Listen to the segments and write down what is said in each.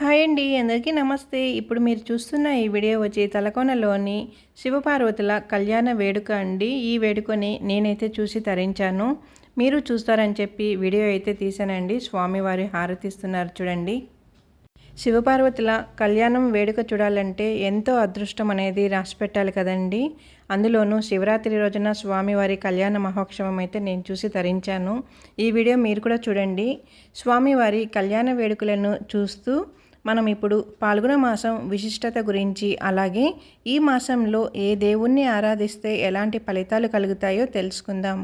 Hi అండి అందరికీ నమస్తే. ఇప్పుడు మీరు చూస్తున్న ఈ వీడియో వచ్చి తలకోనలోని శివపార్వతుల కళ్యాణ వేడుక అండి. ఈ వేడుకని నేనైతే చూసి తరించాను. మీరు చూస్తారని చెప్పి వీడియో అయితే తీసానండి స్వామివారి హారతిస్తున్నారు చూడండి. శివపార్వతుల కళ్యాణం వేడుక చూడాలంటే ఎంతో అదృష్టం అనేది రాసి పెట్టాలి కదండి. అందులోనూ శివరాత్రి రోజున స్వామివారి కళ్యాణ మహోత్సవం అయితే నేను చూసి తరించాను. ఈ వీడియో మీరు కూడా చూడండి. స్వామివారి కళ్యాణ వేడుకలను చూస్తూ మనం ఇప్పుడు పాల్గొన మాసం విశిష్టత గురించి అలాగే ఈ మాసంలో ఏ దేవుణ్ణి ఆరాధిస్తే ఎలాంటి ఫలితాలు కలుగుతాయో తెలుసుకుందాం.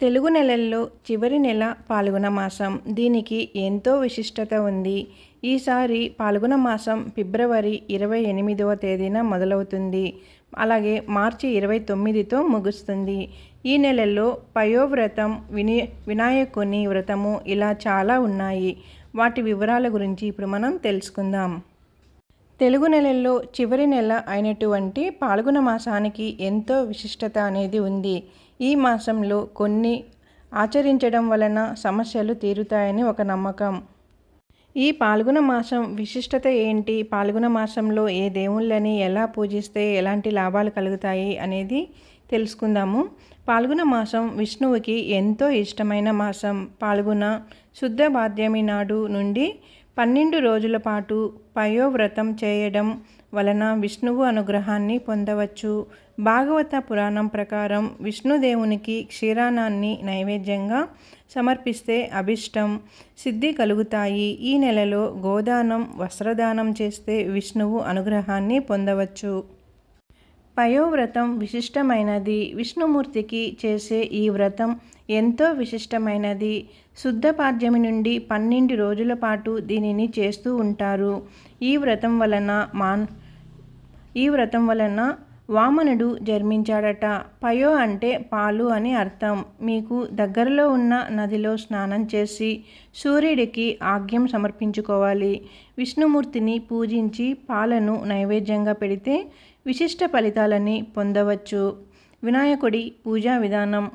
తెలుగు నెలల్లో చివరి నెల పాల్గొన మాసం. దీనికి ఎంతో విశిష్టత ఉంది. ఈసారి పాల్గొన మాసం ఫిబ్రవరి ఇరవై ఎనిమిదవ తేదీన మొదలవుతుంది. అలాగే మార్చి ఇరవై తొమ్మిదితో ముగుస్తుంది. ఈ నెలల్లో పయోవ్రతం విని వినాయకుని వ్రతము ఇలా చాలా ఉన్నాయి. వాటి వివరాల గురించి ఇప్పుడు మనం తెలుసుకుందాం. తెలుగు నెలల్లో చివరి నెల అయినటువంటి పాల్గొన మాసానికి ఎంతో విశిష్టత అనేది ఉంది. ఈ మాసంలో కొన్ని ఆచరించడం వలన సమస్యలు తీరుతాయని ఒక నమ్మకం. ఈ పాల్గొన మాసం విశిష్టత ఏంటి? పాల్గొన మాసంలో ఏ దేవుళ్ళని ఎలా పూజిస్తే ఎలాంటి లాభాలు కలుగుతాయి అనేది తెలుసుకుందాము. పాల్గొన మాసం విష్ణువుకి ఎంతో ఇష్టమైన మాసం. పాల్గొన శుద్ధ బాధ్యమి నాడు నుండి పన్నెండు రోజుల పాటు పయోవ్రతం చేయడం వలన విష్ణువు అనుగ్రహాన్ని పొందవచ్చు. భాగవత పురాణం ప్రకారం విష్ణుదేవునికి క్షీరానాన్ని నైవేద్యంగా సమర్పిస్తే అభిష్టం సిద్ధి కలుగుతాయి. ఈ నెలలో గోదానం వస్త్రదానం చేస్తే విష్ణువు అనుగ్రహాన్ని పొందవచ్చు. పయోవ్రతం విశిష్టమైనది. విష్ణుమూర్తికి చేసే ఈ వ్రతం ఎంతో విశిష్టమైనది. శుద్ధ పాడ్యమి నుండి పన్నెండు రోజుల పాటు దీనిని చేస్తూ ఉంటారు. ఈ వ్రతం వలన మాన్ ఈ వ్రతం వలన వామనుడు జన్మించాడట. పయో అంటే పాలు అని అర్థం. మీకు దగ్గరలో ఉన్న నదిలో స్నానం చేసి సూర్యుడికి ఆగ్యం సమర్పించుకోవాలి. విష్ణుమూర్తిని పూజించి పాలను నైవేద్యంగా పెడితే విశిష్ట ఫలితాలని పొందవచ్చు. వినాయకుడి పూజా విధానం.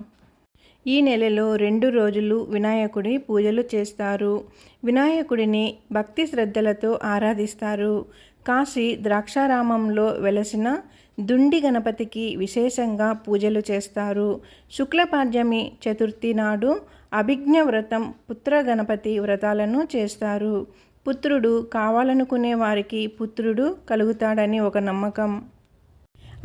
ఈ నెలలో రెండు రోజులు వినాయకుడి పూజలు చేస్తారు. వినాయకుడిని భక్తి శ్రద్ధలతో ఆరాధిస్తారు. కాశీ ద్రాక్షారామంలో వెలసిన దుండి గణపతికి విశేషంగా పూజలు చేస్తారు. శుక్లపాడ్యమి చతుర్థి నాడు అభిజ్ఞ వ్రతం పుత్ర గణపతి వ్రతాలను చేస్తారు. పుత్రుడు కావాలనుకునే వారికి పుత్రుడు కలుగుతాడని ఒక నమ్మకం.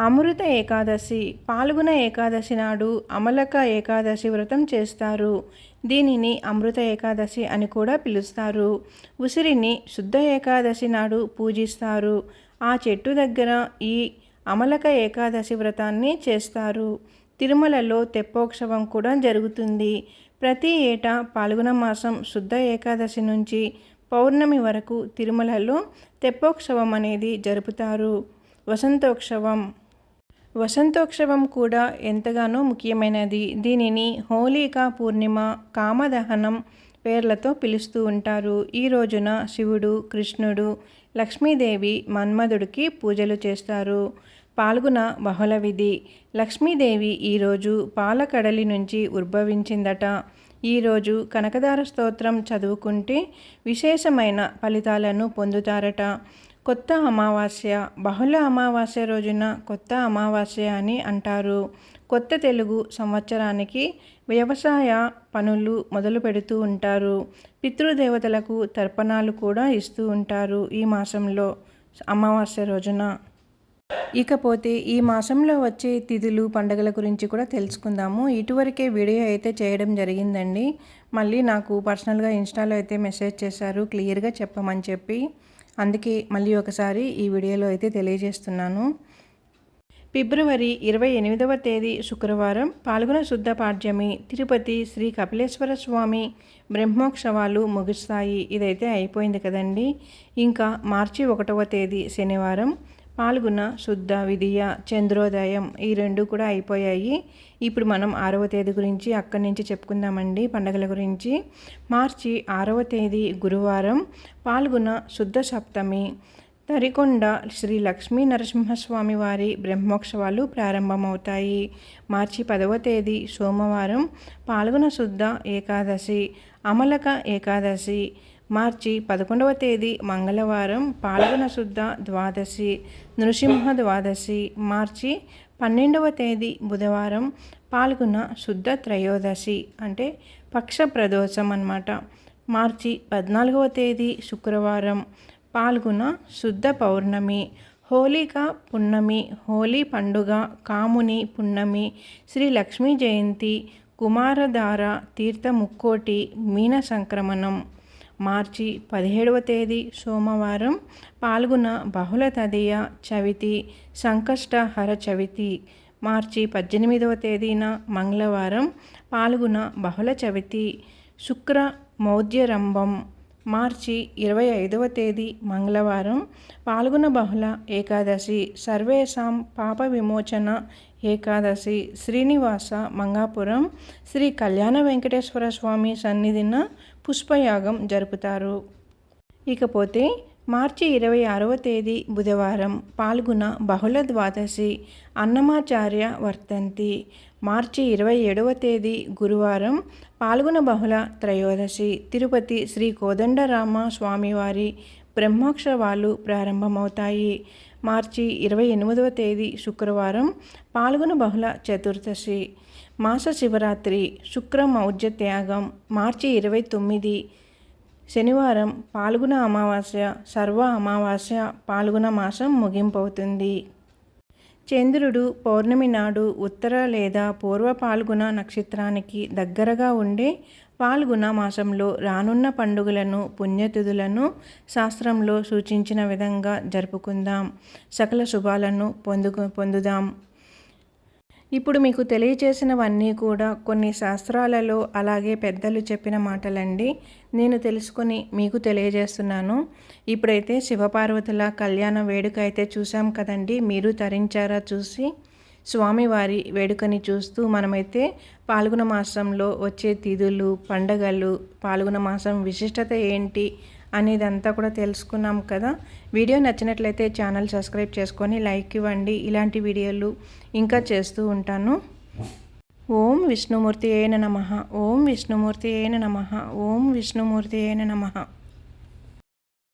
అమృత ఏకాదశి పాల్గొన ఏకాదశి నాడు అమలక ఏకాదశి వ్రతం చేస్తారు. దీనిని అమృత ఏకాదశి అని కూడా పిలుస్తారు. ఉసిరిని శుద్ధ ఏకాదశి నాడు పూజిస్తారు. ఆ చెట్టు దగ్గర ఈ అమలక ఏకాదశి వ్రతాన్ని చేస్తారు. తిరుమలలో తెప్పోత్సవం కూడా జరుగుతుంది. ప్రతి ఏటా పాల్గొన మాసం శుద్ధ ఏకాదశి నుంచి పౌర్ణమి వరకు తిరుమలలో తెప్పోత్సవం అనేది జరుపుతారు. వసంతోత్సవం వసంతోత్సవం కూడా ఎంతగానో ముఖ్యమైనది. దీనిని హోళికా పూర్ణిమ కామదహనం పేర్లతో పిలుస్తూ ఉంటారు. ఈ రోజున శివుడు కృష్ణుడు లక్ష్మీదేవి మన్మధుడికి పూజలు చేస్తారు. పాల్గొన బహుళ విధి. లక్ష్మీదేవి ఈరోజు పాలకడలి నుంచి ఉద్భవించిందట. ఈరోజు కనకదార స్తోత్రం చదువుకుంటే విశేషమైన ఫలితాలను పొందుతారట. కొత్త అమావాస్య బహుళ అమావాస్య రోజున కొత్త అమావాస్య అని అంటారు. కొత్త తెలుగు సంవత్సరానికి వ్యవసాయ పనులు మొదలు పెడుతూ ఉంటారు. పితృదేవతలకు తర్పణాలు కూడా ఇస్తూ ఉంటారు ఈ మాసంలో అమావాస్య రోజున. ఇకపోతే ఈ మాసంలో వచ్చే తిథులు పండుగల గురించి కూడా తెలుసుకుందాము. ఇటువరకే వీడియో అయితే చేయడం జరిగిందండి. మళ్ళీ నాకు పర్సనల్గా ఇన్స్టాలో అయితే మెసేజ్ చేశారు క్లియర్గా చెప్పమని చెప్పి. అందుకే మళ్ళీ ఒకసారి ఈ వీడియోలో అయితే తెలియజేస్తున్నాను. ఫిబ్రవరి ఇరవై ఎనిమిదవ తేదీ శుక్రవారం పాల్గొన శుద్ధ పాడ్యమి తిరుపతి శ్రీ కపిలేశ్వర స్వామి బ్రహ్మోత్సవాలు ముగుస్తాయి. ఇదైతే అయిపోయింది కదండి. ఇంకా మార్చి ఒకటవ తేదీ శనివారం పాల్గొన శుద్ధ విధియ చంద్రోదయం ఈ రెండు కూడా అయిపోయాయి. ఇప్పుడు మనం ఆరవ తేదీ గురించి అక్కడి నుంచి చెప్పుకుందామండి. పండగల గురించి. మార్చి ఆరవ తేదీ గురువారం పాల్గొన శుద్ధ సప్తమి. తరికొండ శ్రీ లక్ష్మీ నరసింహస్వామి వారి బ్రహ్మోత్సవాలు ప్రారంభమవుతాయి. మార్చి పదవ తేదీ సోమవారం పాల్గొన శుద్ధ ఏకాదశి అమలక ఏకాదశి మార్చి పదకొండవ తేదీ మంగళవారం పాల్గొన శుద్ధ ద్వాదశి నృసింహ ద్వాదశి మార్చి పన్నెండవ తేదీ బుధవారం పాల్గొన శుద్ధ త్రయోదశి అంటే పక్ష ప్రదోషం అన్నమాట. మార్చి పద్నాలుగవ తేదీ శుక్రవారం పాల్గొన శుద్ధ పౌర్ణమి హోళిక పున్నమి హోలీ పండుగ కాముని పున్నమి శ్రీ లక్ష్మీ జయంతి కుమారధార తీర్థ ముక్కోటి మీన సంక్రమణం. మార్చి పదిహేడవ తేదీ సోమవారం పాల్గొన బహుళ తదియ చవితి సంకష్టహర చవితి. మార్చి పద్దెనిమిదవ తేదీన మంగళవారం పాల్గొన బహుళ చవితి శుక్ర మౌద్యరంభం. మార్చి ఇరవై ఐదవ తేదీ మంగళవారం పాల్గొన బహుళ ఏకాదశి సర్వేషాం పాప విమోచన ఏకాదశి శ్రీనివాస మంగాపురం శ్రీ కళ్యాణ వెంకటేశ్వర స్వామి సన్నిధిన పుష్పయాగం జరుపుతారు. ఇకపోతే మార్చి ఇరవై ఆరవ తేదీ బుధవారం పాల్గొన బహుళ ద్వాదశి అన్నమాచార్య వర్తంతి మార్చి ఇరవై ఏడవ తేదీ గురువారం పాల్గొన బహుళ త్రయోదశి తిరుపతి శ్రీ కోదండరామ స్వామివారి బ్రహ్మోత్సవాలు ప్రారంభమవుతాయి. మార్చి ఇరవై ఎనిమిదవ తేదీ శుక్రవారం పాల్గొన బహుళ చతుర్దశి మాస శివరాత్రి శుక్ర మౌర్జ త్యాగం మార్చి ఇరవై తొమ్మిది శనివారం పాల్గొన అమావాస్య సర్వ అమావాస్య పాల్గొన మాసం ముగింపవుతుంది. చంద్రుడు పౌర్ణమి నాడు ఉత్తర లేదా పూర్వ పాల్గొన నక్షత్రానికి దగ్గరగా ఉండే పాల్గొన మాసంలో రానున్న పండుగలను పుణ్యతిథులను శాస్త్రంలో సూచించిన విధంగా జరుపుకుందాం. సకల శుభాలను పొందుకు పొందుదాం. ఇప్పుడు మీకు తెలియచేసినవన్నీ కూడా కొన్ని శాస్త్రాలలో అలాగే పెద్దలు చెప్పిన మాటలండి. నేను తెలుసుకొని మీకు తెలియజేస్తున్నాను. ఇప్పుడైతే శివపార్వతుల కళ్యాణ వేడుక అయితే చూసాం కదండి. మీరు తరించారా చూసి? స్వామివారి వేడుకని చూస్తూ మనమైతే పాల్గొన మాసంలో వచ్చే తిథులు పండగలు పాల్గొన మాసం విశిష్టత ఏంటి? అనేదంతా కూడా తెలుసుకున్నాం కదా. వీడియో నచ్చినట్లయితే ఛానల్ సబ్స్క్రైబ్ చేసుకొని లైక్ ఇవ్వండి. ఇలాంటి వీడియోలు ఇంకా చేస్తూ ఉంటాను. ఓం విష్ణుమూర్తి అయిన నమ. ఓం విష్ణుమూర్తి అయిన నమ. ఓం విష్ణుమూర్తి అయిన నమ.